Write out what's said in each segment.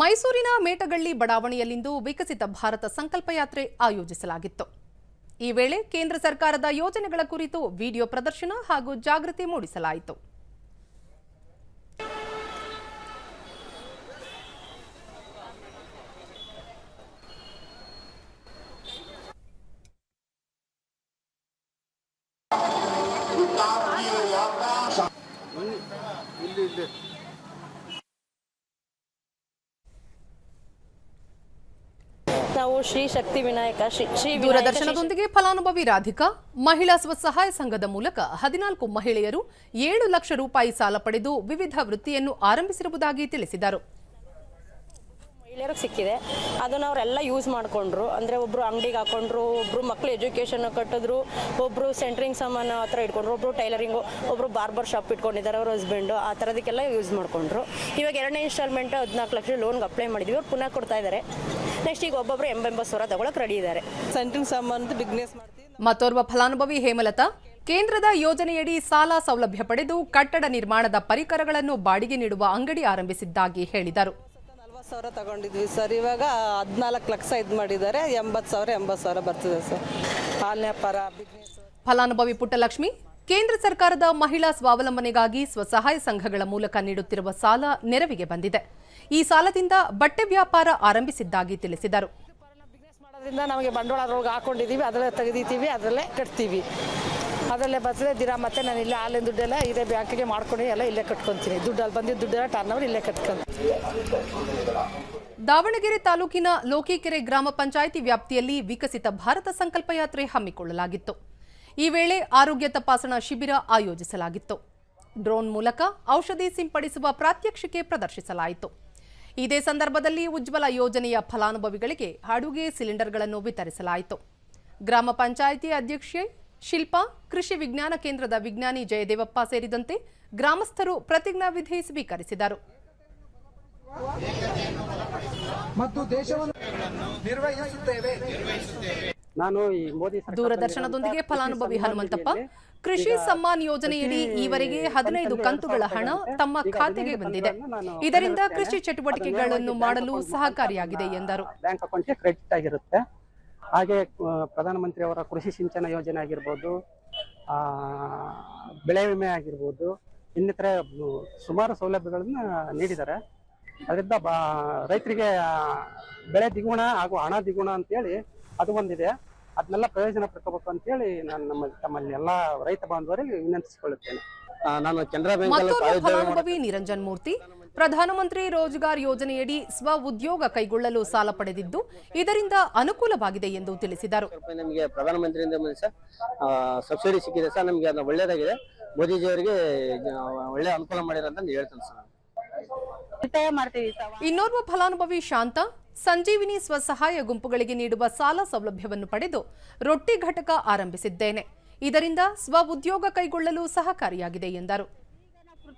ಮೈಸೂರಿನ ಮೇಟಗಳ್ಳಿ ಬಡಾವಣೆಯಲ್ಲಿಂದು ವಿಕಸಿತ ಭಾರತ ಸಂಕಲ್ಪ ಯಾತ್ರೆ ಆಯೋಜಿಸಲಾಗಿತ್ತು. ಈ ವೇಳೆ ಕೇಂದ್ರ ಸರ್ಕಾರದ ಯೋಜನೆಗಳ ಕುರಿತು ವಿಡಿಯೋ ಪ್ರದರ್ಶನ ಹಾಗೂ ಜಾಗೃತಿ ಮೂಡಿಸಲಾಯಿತು. ನಾವು ಶ್ರೀ ಶಕ್ತಿ ವಿನಾಯಕ, ಶ್ರೀ ದೂರದರ್ಶನದೊಂದಿಗೆ ಫಲಾನುಭವಿ ರಾಧಿಕಾ, ಮಹಿಳಾ ಸ್ವಸಹಾಯ ಸಂಘದ ಮೂಲಕ ಹದಿನಾಲ್ಕು ಮಹಿಳೆಯರು ಏಳು ಲಕ್ಷ ರೂಪಾಯಿ ಸಾಲ ಪಡೆದು ವಿವಿಧ ವೃತ್ತಿಯನ್ನು ಆರಂಭಿಸಿರುವುದಾಗಿ ತಿಳಿಸಿದರು. ಮಹಿಳೆಯರಿಗೆ ಸಿಕ್ಕಿದೆ. ಅದನ್ನು ಅವರೆಲ್ಲ ಯೂಸ್ ಮಾಡ್ಕೊಂಡ್ರು. ಅಂದರೆ ಒಬ್ಬರು ಅಂಗಡಿಗೆ ಹಾಕೊಂಡ್ರು ಒಬ್ಬರು ಮಕ್ಕಳು ಎಜುಕೇಷನ್ ಕಟ್ಟಿದ್ರು ಒಬ್ಬರು ಸೆಂಟ್ರಿಂಗ್ ಸಾಮಾನು ಆ ಥರ ಇಟ್ಕೊಂಡ್ರು ಒಬ್ಬರು ಟೈಲರಿಂಗು ಒಬ್ಬರು ಬಾರ್ಬರ್ ಶಾಪ್ ಇಟ್ಕೊಂಡಿದ್ದಾರೆ ಅವ್ರ ಹಸ್ಬೆಂಡು ಆ ಥರದಕ್ಕೆಲ್ಲ ಯೂಸ್ ಮಾಡ್ಕೊಂಡ್ರು. ಇವಾಗ ಎರಡನೇ ಇನ್ಸ್ಟಾಲ್ಮೆಂಟ್ ಹದಿನಾಲ್ಕು ಲಕ್ಷ ಲೋನ್ಗೆ ಅಪ್ಲೈ ಮಾಡಿದ್ವಿ. ಅವ್ರು ಪುನಃ ಕೊಡ್ತಾ ಇದ್ದಾರೆ ನೆಕ್ಸ್ಟ್ ಈಗ ಒಬ್ಬೊಬ್ಬರು ಎಂಬೆಂಬತ್ತು ಸಾವಿರ ತಗೊಳಕ್ಕೆ ರೆಡಿ ಇದ್ದಾರೆ ಸೆಂಟ್ರಿಂಗ್ ಸಾಮಾನು ಬಿಸ್ನೆಸ್ ಮಾಡ್ತೀವಿ ಮತ್ತೋರ್ವ ಫಲಾನುಭವಿ ಹೇಮಲತಾ ಕೇಂದ್ರದ ಯೋಜನೆಯಡಿ ಸಾಲ ಸೌಲಭ್ಯ ಪಡೆದು ಕಟ್ಟಡ ನಿರ್ಮಾಣದ ಪರಿಕರಗಳನ್ನು ಬಾಡಿಗೆ ನೀಡುವ ಅಂಗಡಿ ಆರಂಭಿಸಿದ್ದಾಗಿ ಹೇಳಿದರು. ನಲ್ವತ್ತು ಸಾವಿರ ತಗೊಂಡಿದ್ವಿ ಸರ್. ಇವಾಗ ಹದಿನಾಲ್ಕು ಲಕ್ಷ ಇದು ಮಾಡಿದ್ದಾರೆ. ಎಂಬತ್ತು ಸಾವಿರ ಎಂಬತ್ತು ಸಾವಿರ ಬರ್ತಿದೆ ಸರ್. ಹಾಲಿನ ವ್ಯಾಪಾರ ಬಿಸ್ನೆಸ್ ಫಲಾನುಭವಿ ಪುಟ್ಟಲಕ್ಷ್ಮಿ ಕೇಂದ್ರ ಸರ್ಕಾರದ ಮಹಿಳಾ ಸ್ವಾವಲಂಬನೆಗಾಗಿ ಸ್ವಸಹಾಯ ಸಂಘಗಳ ಮೂಲಕ ನೀಡುತ್ತಿರುವ ಸಾಲ ನೆರವಿಗೆ ಬಂದಿದೆ. ಈ ಸಾಲದಿಂದ ಬಟ್ಟೆ ವ್ಯಾಪಾರ ಆರಂಭಿಸಿದ್ದಾಗಿ ತಿಳಿಸಿದರು. ನಮಗೆ ಬಂಡವಾಳ ಹಾಕೊಂಡಿದ್ದೀವಿ. ಅದರಲ್ಲೇ ತೆಗೆದಿದ್ದೀವಿ ಅದರಲ್ಲೇ ಕಟ್ತೀವಿ. ಅದರಲ್ಲೇ ಬರ್ತದೆ, ದಿನ ಮತ್ತೆ ನಾನು ಇಲ್ಲೇ ಹಾಲಿನ ದುಡ್ಡೆಲ್ಲ ಇದೇ ಬ್ಯಾಂಕಿಗೆ ಮಾಡ್ಕೊಂಡು ಎಲ್ಲ ಇಲ್ಲೇ ಕಟ್ಕೊಂತೀನಿ. ದುಡ್ಡು ಅಲ್ಲಿ ಬಂದಿದ್ದು ದುಡ್ಡೆಲ್ಲ ಟರ್ನ್ ಓವರ್ ಇಲ್ಲೇ ಕಟ್ಕೊಂತೀನಿ. ದಾವಣಗೆರೆ ತಾಲೂಕಿನ ಲೋಕಿಕೆರೆ ಗ್ರಾಮ ಪಂಚಾಯಿತಿ ವ್ಯಾಪ್ತಿಯಲ್ಲಿ ವಿಕಸಿತ ಭಾರತ ಸಂಕಲ್ಪ ಯಾತ್ರೆ ಹಮ್ಮಿಕೊಳ್ಳಲಾಗಿತ್ತು. ಈ ವೇಳೆ ಆರೋಗ್ಯ ತಪಾಸಣಾ ಶಿಬಿರ ಆಯೋಜಿಸಲಾಗಿತ್ತು. ಡ್ರೋನ್ ಮೂಲಕ ಔಷಧಿ ಸಿಂಪಡಿಸುವ ಪ್ರಾತ್ಯಕ್ಷಿಕೆ ಪ್ರದರ್ಶಿಸಲಾಯಿತು. ಇದೇ ಸಂದರ್ಭದಲ್ಲಿ ಉಜ್ವಲ ಯೋಜನೆಯ ಫಲಾನುಭವಿಗಳಿಗೆ ಅಡುಗೆ ಸಿಲಿಂಡರ್ಗಳನ್ನು ವಿತರಿಸಲಾಯಿತು. ಗ್ರಾಮ ಪಂಚಾಯಿತಿ ಅಧ್ಯಕ್ಷೆ ಶಿಲ್ಪಾ ಕೃಷಿ ವಿಜ್ಞಾನ ಕೇಂದ್ರದ ವಿಜ್ಞಾನಿ ಜಯದೇವಪ್ಪ ಸೇರಿದಂತೆ ಗ್ರಾಮಸ್ಥರು ಪ್ರತಿಜ್ಞಾವಿಧಿ ಸ್ವೀಕರಿಸಿದರು. ಮತ್ತು ದೇಶವನ್ನು ನಿರ್ವಹಿಸುತ್ತೇವೆ. ನಾನು ಈ ಮೋದಿ ಸರ್ಕಾರದಲ್ಲಿ ದೂರದರ್ಶನದೊಂದಿಗೆ ಫಲಾನುಭವಿ ಹನುಮಂತಪ್ಪ ಕೃಷಿ ಸಮ್ಮಾನ್ ಯೋಜನೆಯಡಿ ಈವರೆಗೆ ಹದಿನೈದು ಕಂತುಗಳ ಹಣ ತಮ್ಮ ಖಾತೆಗೆ ಬಂದಿದೆ. ಇದರಿಂದ ಕೃಷಿ ಚಟುವಟಿಕೆಗಳನ್ನು ಮಾಡಲು ಸಹಕಾರಿಯಾಗಿದೆ ಎಂದರು. ಬ್ಯಾಂಕ್ ಅಕೌಂಟ್ಗೆ ಕ್ರೆಡಿಟ್ ಆಗಿರುತ್ತೆ. ಹಾಗೆ ಪ್ರಧಾನಮಂತ್ರಿಯವರ ಪ್ರಧಾನಮಂತ್ರಿ ಅವರ ಕೃಷಿ ಸಿಂಚನ ಯೋಜನೆ ಆಗಿರ್ಬೋದು ಆ, ಬೆಳೆ ವಿಮೆ ಆಗಿರ್ಬೋದು ಇನ್ನಿತರ ಸುಮಾರು ಸೌಲಭ್ಯಗಳನ್ನು ನೀಡಿದ್ದಾರೆ. ಅದರಿಂದ ಬಾ ರೈತರಿಗೆ ಬೆಳೆ ದ್ವಿಗುಣ ಹಾಗೂ ಹಣ ದ್ವಿಗುಣ ಅಂತೇಳಿ ಅದು ಒಂದಿದೆ. ಅದನ್ನೆಲ್ಲ ಪ್ರಯೋಜನ ಪಡ್ಕೋಬೇಕು ಅಂತೇಳಿ ನಾನು ನಮ್ಮ ತಮ್ಮಲ್ಲಿ ಎಲ್ಲ ರೈತ ಬಾಂಧವರಿಗೆ ವಿನಂತಿಸಿಕೊಳ್ಳುತ್ತೇನೆ. ನಾನು ಕೆನರಾ ಬ್ಯಾಂಕ್ ನಿರಂಜನ್ ಮೂರ್ತಿ. ಪ್ರಧಾನಮಂತ್ರಿ ರೋಜ್ಗಾರ್ ಯೋಜನೆಯಡಿ ಸ್ವ ಉದ್ಯೋಗ ಕೈಗೊಳ್ಳಲು ಸಾಲ ಪಡೆದಿದ್ದು ಇದರಿಂದ ಅನುಕೂಲವಾಗಿದೆ ಎಂದು ತಿಳಿಸಿದರು. ನಮಗೆ ಪ್ರಧಾನಮಂತ್ರಿಯಿಂದ ಸಬ್ಸಿಡಿ ಸಿಕ್ಕಿದೆ ಸರ್ ನಮಗೆ ಅದು ಒಳ್ಳೇದಾಗಿದೆ. ಮೋದಿಜಿಯವರಿಗೆ ಒಳ್ಳೆ ಅನುಕೂಲ ಮಾಡಿರೋ ಅಂತ ಹೇಳ್ತೇನೆ ಸರ್. ಇನ್ನೋರ್ವ ಫಲಾನುಭವಿ ಶಾಂತ ಸಂಜೀವಿನಿ ಸ್ವಸಹಾಯ ಗುಂಪುಗಳಿಗೆ ನೀಡುವ ಸಾಲ ಸೌಲಭ್ಯವನ್ನು ಪಡೆದು ರೊಟ್ಟಿ ಘಟಕ ಆರಂಭಿಸಿದ್ದೇನೆ. ಇದರಿಂದ ಸ್ವ ಉದ್ಯೋಗ ಕೈಗೊಳ್ಳಲು ಸಹಕಾರಿಯಾಗಿದೆ ಎಂದರು.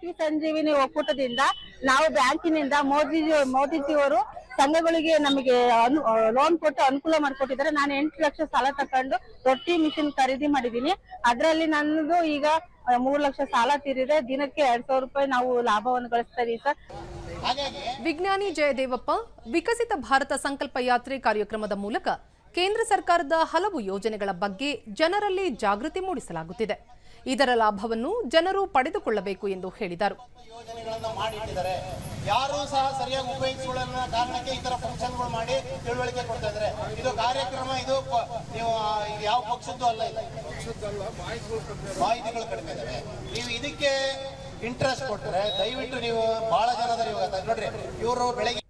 ಕೃಷಿ ಸಂಜೀವಿನಿ ಒಕ್ಕೂಟದಿಂದ ನಾವು ಬ್ಯಾಂಕಿನಿಂದ ಮೋದಿ ಮೋದಿಜಿಯವರು ಸಂಘಗಳಿಗೆ ನಮಗೆ ಲೋನ್ ಕೊಟ್ಟು ಅನುಕೂಲ ಮಾಡಿಕೊಟ್ಟಿದ್ದಾರೆ. ನಾನು ಎಂಟು ಲಕ್ಷ ಸಾಲ ತಕೊಂಡು ರೊಟ್ಟಿ ಮಿಷಿನ್ ಖರೀದಿ ಮಾಡಿದ್ದೀನಿ. ಅದರಲ್ಲಿ ನನ್ನದು ಈಗ ಮೂರು ಲಕ್ಷ ಸಾಲ ತೀರಿದೆ. ದಿನಕ್ಕೆ ಎರಡ್ ಸಾವಿರ ರೂಪಾಯಿ ನಾವು ಲಾಭವನ್ನು ಗಳಿಸ್ತಾ ಇದೀವಿ ಸರ್. ವಿಜ್ಞಾನಿ ಜಯದೇವಪ್ಪ, ವಿಕಸಿತ ಭಾರತ ಸಂಕಲ್ಪ ಯಾತ್ರೆ ಕಾರ್ಯಕ್ರಮದ ಮೂಲಕ ಕೇಂದ್ರ ಸರ್ಕಾರದ ಹಲವು ಯೋಜನೆಗಳ ಬಗ್ಗೆ ಜನರಲ್ಲಿ ಜಾಗೃತಿ ಮೂಡಿಸಲಾಗುತ್ತಿದೆ. ಇದರ ಲಾಭವನ್ನು ಜನರು ಪಡೆದುಕೊಳ್ಳಬೇಕು ಎಂದು ಹೇಳಿದರು. ಯಾರು ಸಹ ಸರಿಯಾಗಿ ಉಪಯೋಗಿಸಿಕೊಳ್ಳೋ ಕಾರಣಕ್ಕೆ ಈ ತರ ಫಂಕ್ಷನ್ಗಳು ಮಾಡಿ ತಿಳುವಳಿಕೆ ಕೊಡ್ತಾ ಇದ್ದಾರೆ. ಇದು ಕಾರ್ಯಕ್ರಮ, ಇದು ನೀವು ಯಾವ ಪಕ್ಷದ್ದು ಅಲ್ಲ ಇದು. ಮಾಹಿತಿಗಳು ಕಡಿಮೆ ಇದಾವೆ ನೀವು ಇದಕ್ಕೆ ಇಂಟ್ರೆಸ್ಟ್ ಕೊಟ್ಟರೆ ದಯವಿಟ್ಟು ನೀವು ಬಹಳ ಜನ ಇವಾಗ ನೋಡ್ರಿ, ಇವರು ಬೆಳಗ್ಗೆ